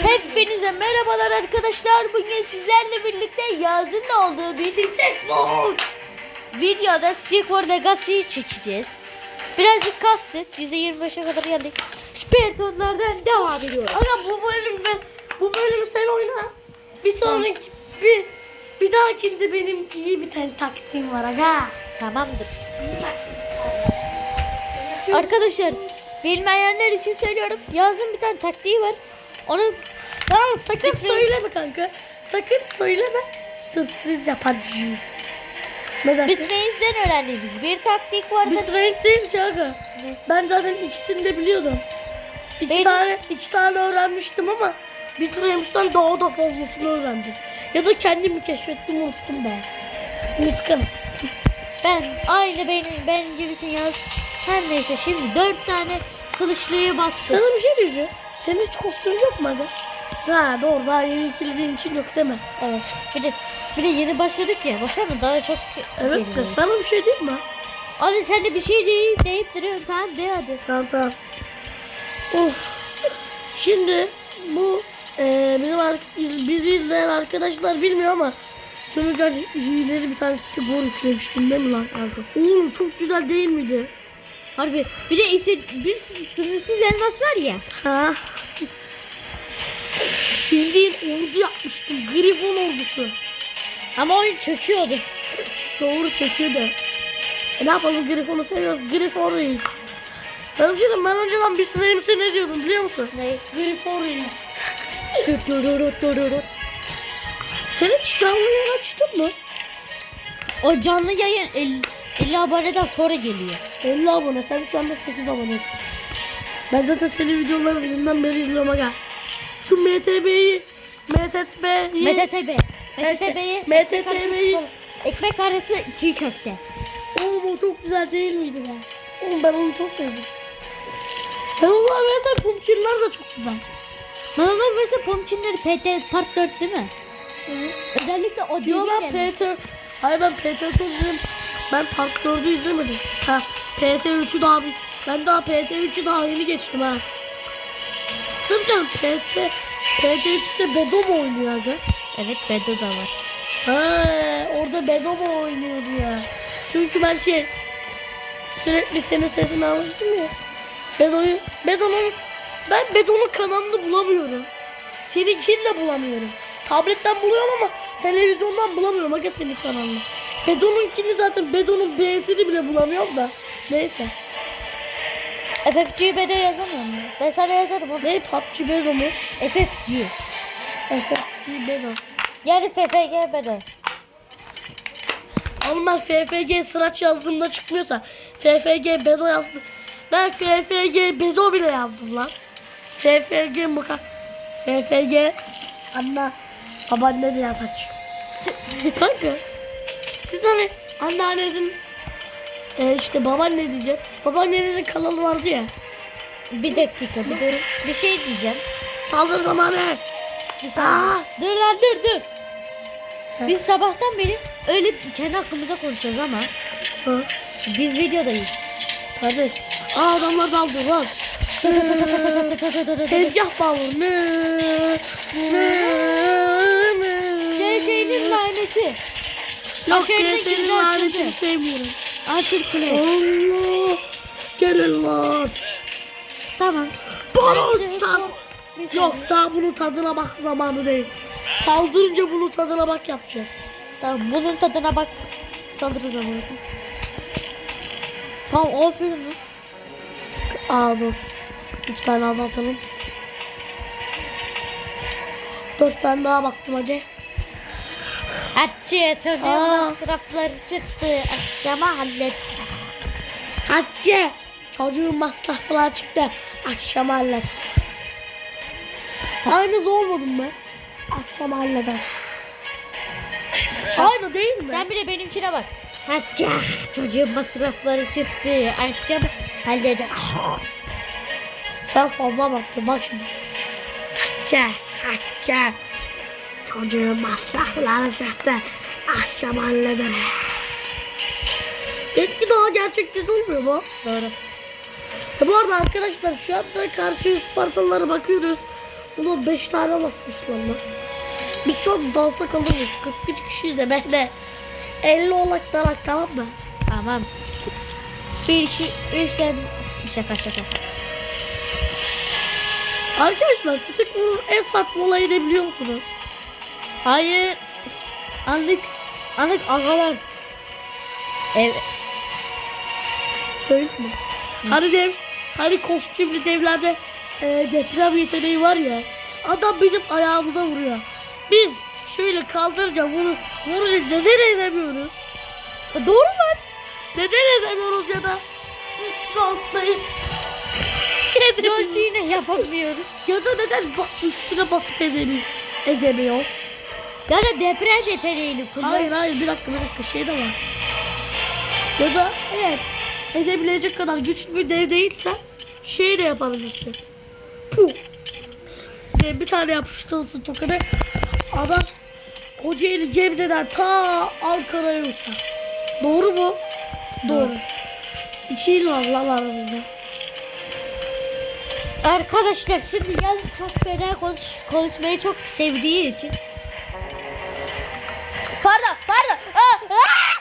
Hepinize merhabalar arkadaşlar. Bugün sizlerle birlikte yazın da olduğu bir videoda Secret Legacy'yi çekeceğiz. Birazcık kastık. %25'e kadar geldik. Spiritonlardan devam ediyoruz. Aga bu bölümde bu bölümü sen oyna. Bir sonraki bir bir dahakinde benim iyi bir tane taktiğim var aga. Tamamdır. Arkadaşlar bilmeyenler için söylüyorum. Yazın bir tane taktiği var. Onu Tamam sakın Bitir. söyleme kanka. Sakın söyleme. Sürpriz yapacağız. Ne dersin? Bitreyinden öğrendiğimiz bir taktik vardır. Bir renk değil. Ne? Ben zaten ikisini de biliyordum. İki Benim- tane iki tane öğrenmiştim ama bir Rams'tan daha da fazlasını öğrendim. Ya da kendimi keşfettim unuttum ben. Unutkanım. Ben aynı benim ben gibisin yaz. Her neyse şimdi dört tane kılıçlıyı bastım. Sana bir şey diyeceğim. Senin hiç kostüm yok mu aga? Ha doğru daha yeni ikildiğin için yok değil mi? Evet. Bir de bir de yeni başladık ya. Baksana daha çok Evet de sana bir şey diyeyim mi? Ali sen de bir şey deyip deyip duruyorsun. Tamam de hadi. Tamam tamam. Of. Şimdi bu e, bizim bizi izleyen arkadaşlar bilmiyor ama Sunucan hileli bir tane skor yüklemiştin değil mi lan kanka? Oğlum çok güzel değil miydi? Harbi. Bir de ise bir sınırsız elmas var ya. Ha? Bildiğin ordu yapmıştım. Grifon ordusu. Ama oyun çöküyordu. Doğru çekiyor da. E ne yapalım Grifon'u seviyoruz. Grifon Reis. Diyeyim, ben önceden bir Rams'e ne diyordum biliyor musun? Ne? Grifon Reis. Sen hiç canlı yayın açtın mı? O canlı yayın 50, 50 aboneden sonra geliyor. 50 abone. Sen şu anda 8 abonesin. Ben zaten senin videolarından beri izliyorum aga. Şu MTB'yi MTB'yi MTTB. MTTB'yi MTTB'yi ekmek arası çiğ köfte. Oğlum o çok güzel değil miydi be? Oğlum ben onu çok sevdim. Ben onlar mesela pumpkinler de çok güzel. Manalar vs Pumpkin'leri PT Part 4 değil mi? Özellikle o Yo değil ben PT Hayır ben PT çok izledim. Ben Park 4'ü izlemedim. Ha PT 3'ü daha bir ben daha PT 3'ü daha yeni geçtim ha. Sırf canım PT PT 3'te Bedo mu oynuyor aga? Evet Bedo da var. Ha orada Bedo mu oynuyordu ya? Çünkü ben şey sürekli senin sesini almıştım ya. Bedo'yu Bedo'nun ben Bedo'nun kanalını bulamıyorum. Seninkini de bulamıyorum. Tabletten buluyorum ama televizyondan bulamıyorum aga senin kanalını. Bedo'nunkini zaten Bedo'nun B'sini bile bulamıyorum da. Neyse. FFG Bedo yazamıyor mu? Ben sana yazarım onu. Ne PUBG Bedo mu? FFG. FFG Bedo. Yani FFG Bedo. Ama ben FFG sıraç yazdığımda çıkmıyorsa FFG Bedo yazdım. Ben FFG Bedo bile yazdım lan. FFG muka. FFG anne babaanne de yazaç. Kanka. Siz hani anneannenizin e, işte babaanne diyeceğim. Babaannenizin kanalı vardı ya. Bir dakika bir dur. Bir şey diyeceğim. Saldır zamanı. Bir saniye. Aa. Dur lan dur dur. Biz sabahtan beri öyle kendi hakkımıza konuşuyoruz ama Ha, biz videodayız. kardeş. Aa adamlar daldı lan. Tezgah bağlı. Ne? Ne? Ne? CS'nin laneti. Yok lanetini açıldı. sevmiyorum. Arthur Clay. Allah. Gelin lan. Tamam. Baron tam. Yok daha bunun tadına bak zamanı değil. Saldırınca bunun tadına bak yapacağız. Tamam bunun tadına bak. Saldırırız ama. Tamam o film mi? Aa dur. Üç tane azaltalım. Dört tane daha bastım hadi. Hatice çocuğun Aa. masrafları çıktı. Akşama hallet. Hatice. Çocuğun masrafları çıktı. Akşam halleder. Aynısı olmadı mı? Akşam halleder. Aynı değil mi? Sen bir de benimkine bak. Hatice çocuğun masrafları çıktı. Akşam halleder. Sen fazla baktın bak şimdi. Hatice, Hatice. Çocuğun masrafları çıktı. Akşam halleder. Etki daha gerçekçi olmuyor mu? Doğru. E bu arada arkadaşlar şu anda karşı Spartalılara bakıyoruz. Ulan 5 tane basmış lan lan. Biz şu an dansa kalırız. 41 kişiyiz de bekle. 50 olak dalak tamam mı? Tamam. 1 2 3 tane şaka şaka. Arkadaşlar Stickman'ın en saçma olayı ne biliyor musunuz? Hayır. Anlık anlık agalar. Evet. Söyleyeyim mi? Hani dev, hani kostümlü devlerde e, deprem yeteneği var ya. Adam bizim ayağımıza vuruyor. Biz şöyle kaldırınca vuru, vurunca neden ezemiyoruz? E, Doğru lan. Neden ezemiyoruz ya da üstüne atlayıp Joyce'u yine yapamıyoruz. ya da neden üstüne basıp ezemiyor? Ezemiyor. Ya da deprem yeteneğini kullan. Hayır hayır bir dakika bir dakika şey de var. Ya da evet edebilecek kadar güçlü bir dev değilsen şey de yapabilirsin. Puh. Diye bir tane yapıştırırsın tokanı. Adam Kocaeli Gebze'den ta Ankara'ya uçar. Doğru mu? Doğru. İki yıl var lan aramızda. Arkadaşlar şimdi yalnız çok fena konuş, konuşmayı çok sevdiği için. Pardon pardon. Aa, aa!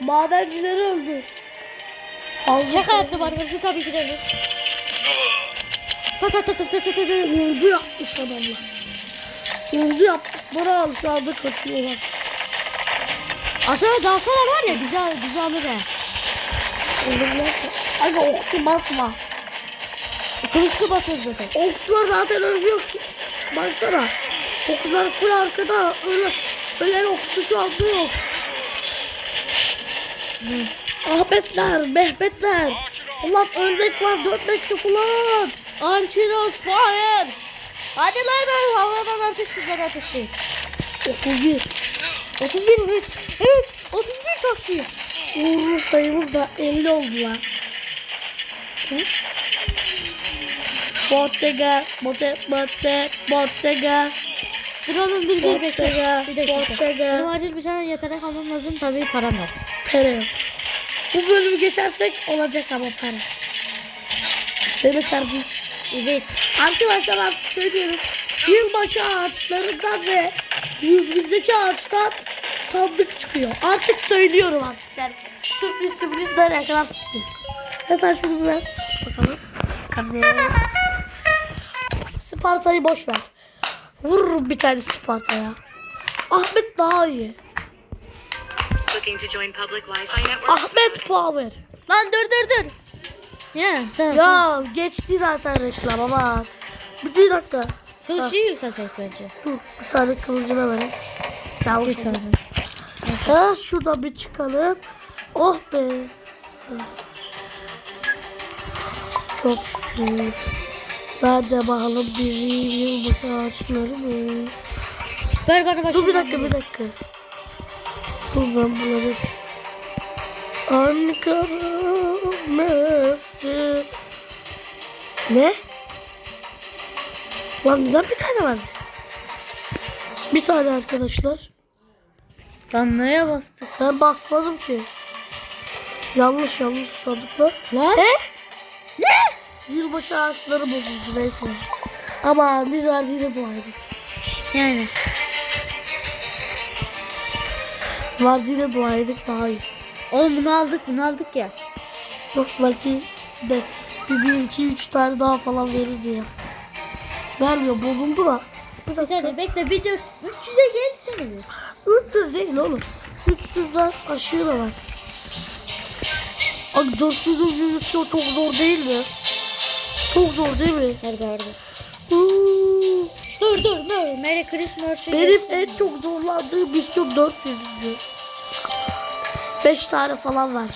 Madencileri öldür. Fazla Şaka yaptım arkadaşlar tabii ki de. öyle. Ta ta ta ta ta ta ta. Vurdu yapmış adamlar. Vurdu yaptıkları al şu anda kaçıyorlar. Aslında dalsalar var ya güzel güzel alır ha. Öldürüyorlar. Aga okçu basma. Kılıçlı basıyor zaten. Okçular zaten ölmüyor ki. Baksana. Okçular full arkada. Öyle, ölen okçu şu anda yok. Ahmetler, Mehmetler. Ulan ölmek var, dönmek yok ulan. Arkinos fire. Hadi lan havadan artık şunları ateşleyin. 31. 31 evet. Evet 31 taktiği. Uğurlu sayımız da 50 oldu lan. Hı? Bottega, botte, botte, bottega, Duralım bir bir bekle. Bir dakika. bottega, Benim acil bir tane yetenek almam lazım tabii param yok. pere. Bu bölümü geçersek olacak ama para. Değil mi kardeş? Evet. Arkadaşlar artık söylüyorum. Yılbaşı ağaçlarından ve yüzümüzdeki ağaçtan sandık çıkıyor. Artık söylüyorum artık yani. Sürpriz sürpriz nereye kadar sürpriz. Mesela şunu biraz bakalım. Kamera. Sparta'yı boş ver. Vururum bir tane Sparta'ya. Ahmet daha iyi. Ahmet Power. Lan dur dur dur. Ya tamam. Ya geçti zaten reklam ama. Bir, bir dakika. Kılıcı yükseltek bence. Dur bir tane kılıcına vereyim. Yanlış oldu. tane. Ha şurada bir çıkalım. Oh be. Çok şükür. Ben de bakalım bizim yılbaşı ağaçlarımız. Ver bana bak. Dur bir dakika bir dakika. Dur ben bulacağım. Ankara Messi. Ne? Lan neden bir tane var? Bir saniye arkadaşlar. Lan neye bastık? Ben basmadım ki. Yanlış yanlış sandıklar. Lan. Ne? Ne? Yılbaşı ağaçları bozuldu neyse. Ama biz verdiğine dua edin. Yani. Verdiğine dua edin daha iyi. Oğlum bunu aldık bunu aldık ya. Yok belki de bir, bir iki üç tane daha falan verir diye. Vermiyor bozuldu da. Bir dakika. saniye bekle bir dur. 300'e gelsene bir. 300 değil oğlum. 300'den aşağı da var. Abi 400'ün büyümesi çok zor değil mi? Çok zor değil mi? Nerede? Huu. Dur dur dur. Merry Christmas. Benim en çok zorlandığım misyon 400. 5 tane falan.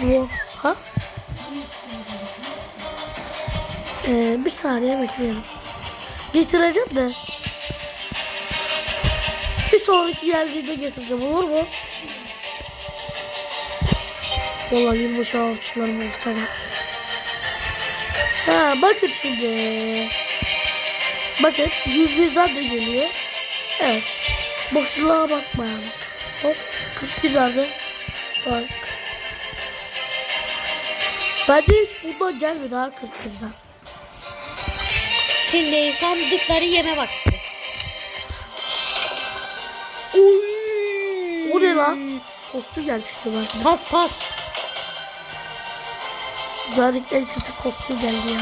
Bu ha? Ee, bir saniye bekleyelim. Getireceğim de. Bir sonraki geldiğinde getireceğim olur mu? Vallahi yılbaşı alkışlarım oldu kanka. Ha bakın şimdi. Bakın 101'den de geliyor. Evet. Boşluğa bakmayalım. Hop. 41 nerede? Bak. Bence hiç bundan gelmedi ha 41'den. Şimdi sandıkları yeme vakti. O ne lan? Kostüm gelmişti bence. Pas pas. En kötü kostüm geldi ya.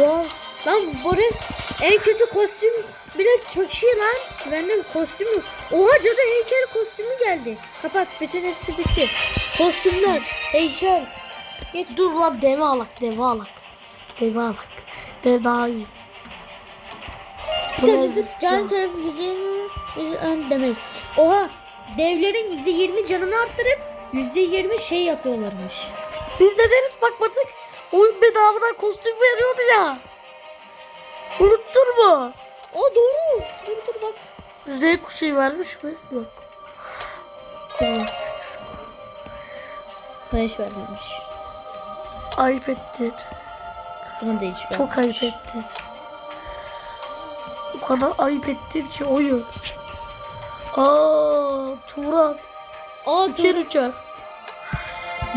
Oha. Lan Barış en kötü kostüm bile çok şey lan. Bende kostüm yok. Oha cadı heykel kostümü geldi. Kapat bütün hepsi bitti. Kostümler, heykel. Geç dur lan deve alak deve alak. Deve alak. Dev daha iyi. Sen can yüzü ön demek. Oha devlerin yüzde yirmi canını arttırıp yüzde yirmi şey yapıyorlarmış. Biz de deriz bakmadık. Oyun bedavadan kostüm veriyordu ya. Unuttun mu? O doğru. Dur dur bak. Z kuşu vermiş mi? Yok. Flash vermemiş. Ayıp ettin. Buna da hiç vermemiş. Çok ayıp ettin. O kadar ayıp ettin ki oyun. Aa, Turan. Aa uçar.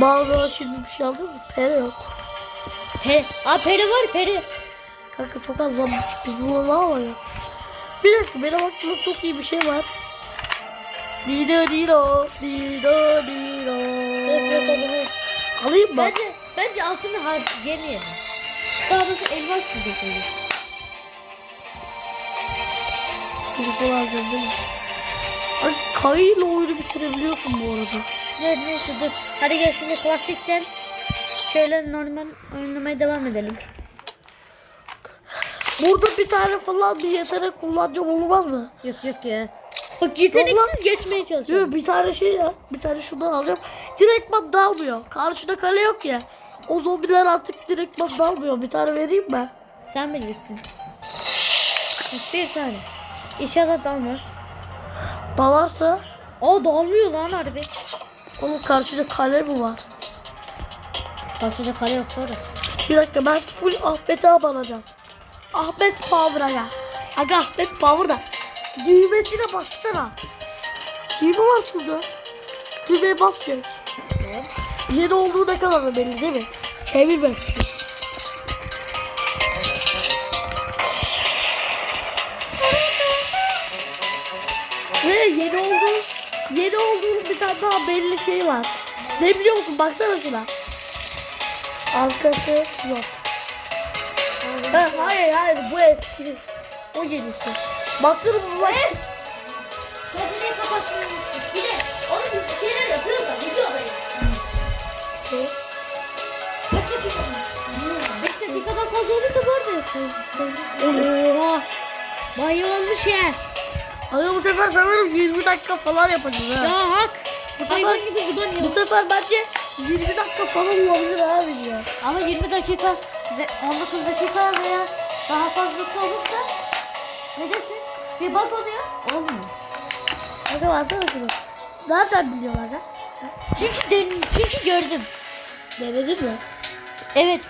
Bazıları şimdi bir şey aldın mı? Pere yok. Peri. Aa peri var peri. Kanka çok az zaman. Biz bunu ne alacağız? Bir dakika benim aklımda çok iyi bir şey var. Dido dido dido dido. Yok yok. Alayım mı? Bence bence altını har yemeyelim. Daha doğrusu elmas mı deseydik? Telefon alacağız değil mi? Ay kayıyla oyunu bitirebiliyorsun bu arada. Evet neyse dur. Hadi gel şimdi klasikten şöyle normal oynamaya devam edelim. Burada bir tane falan bir yetenek kullanacağım olmaz mı? Yok yok ya. Bak yeteneksiz geçmeye çalışıyorum. Yok bir tane şey ya. Bir tane şundan alacağım. Direktman dalmıyor. Karşıda kale yok ya. O zombiler artık direktman dalmıyor. Bir tane vereyim mi? Sen bilirsin. Bak bir tane. İnşallah dalmaz. Dalarsa Aa dalmıyor lan harbi. Onun karşıda kale mi var? Karşıda kale yok sonra. Bir dakika ben full Ahmet'e abanacağım. Ahmet Power'a gel. Aga Ahmet Power'da. Düğmesine bassana. Düğme var şurada. Düğmeye bas çek. Yeni olduğu ne kadar da belli değil mi? Çevirme. Ve yeni olduğu yeni olduğunun bir tane daha belli şey var. Ne biliyor musun? Baksana şuna. Arkası yok. Ha, hayır hayır bu eski. O yenisi. Baksana bu bak. Kamerayı kapatmıyormuşsun. Bir de onu biz bir şeyler yapıyoruz da videodayız. Kaç dakika olmuş? 5 dakikadan fazla olursa bu arada yapayım. Oha. Bayağı olmuş ya. Ama bu sefer sanırım 20 dakika falan yapacağız ha. Ya hak. Bu sefer- Hayvan gibi zıban Bu yok. sefer bence 20 dakika falan olabilir abi ya. Ama 20 dakika ve 19 dakika veya daha fazlası olursa ne dersin? Bir bak oluyor. Olmuyor. Hadi baksana şunu. Nereden biliyorlar ha? Çünkü den çünkü gördüm. Denedin mi? Evet.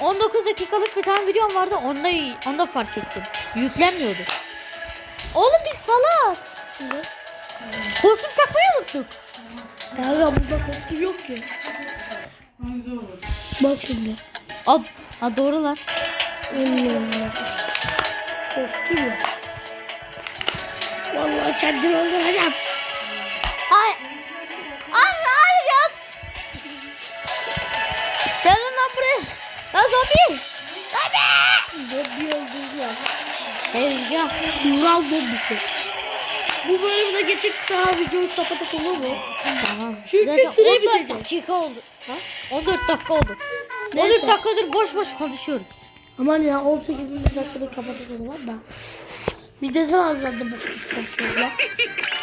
19 dakikalık bir tane videom vardı. Onda onda fark ettim. Yüklenmiyordu. Oğlum biz salaz. Kostüm takmayı unuttuk. Ya burada kostüm yok ki. Bak şimdi. Aa, aa doğru lan. Kostüm yok. Vallahi kendimi öldüreceğim. Hayır. Hayır hayır ya. Gel lan buraya. Lan zombi. Zombi. Zombi öldürdüler. Tezgah. Tural zombisi. Bu bölümde geçip daha videoyu kapatıp olur mu? Tamam. Çünkü Zaten süre 14 bitecek. dakika oldu. Ha? 14 dakika oldu. Neyse. 14 dakikadır boş boş konuşuyoruz. Aman ya 18. dakikada kapatıp o zaman da. Bir de zararlandı bu konuşuyorlar.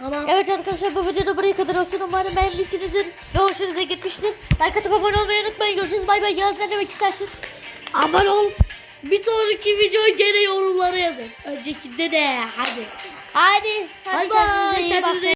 Tamam. Evet arkadaşlar bu videoda buraya kadar olsun. Umarım beğenmişsinizdir ve hoşunuza gitmiştir. Like atıp abone olmayı unutmayın. Görüşürüz. Bay bay. Yaz ne demek istersin? Abone ol. Bir sonraki videoyu gene yorumlara yazın. Öncekinde de hadi. Hadi. Hadi, Hadi kendinize iyi kendinize bakın.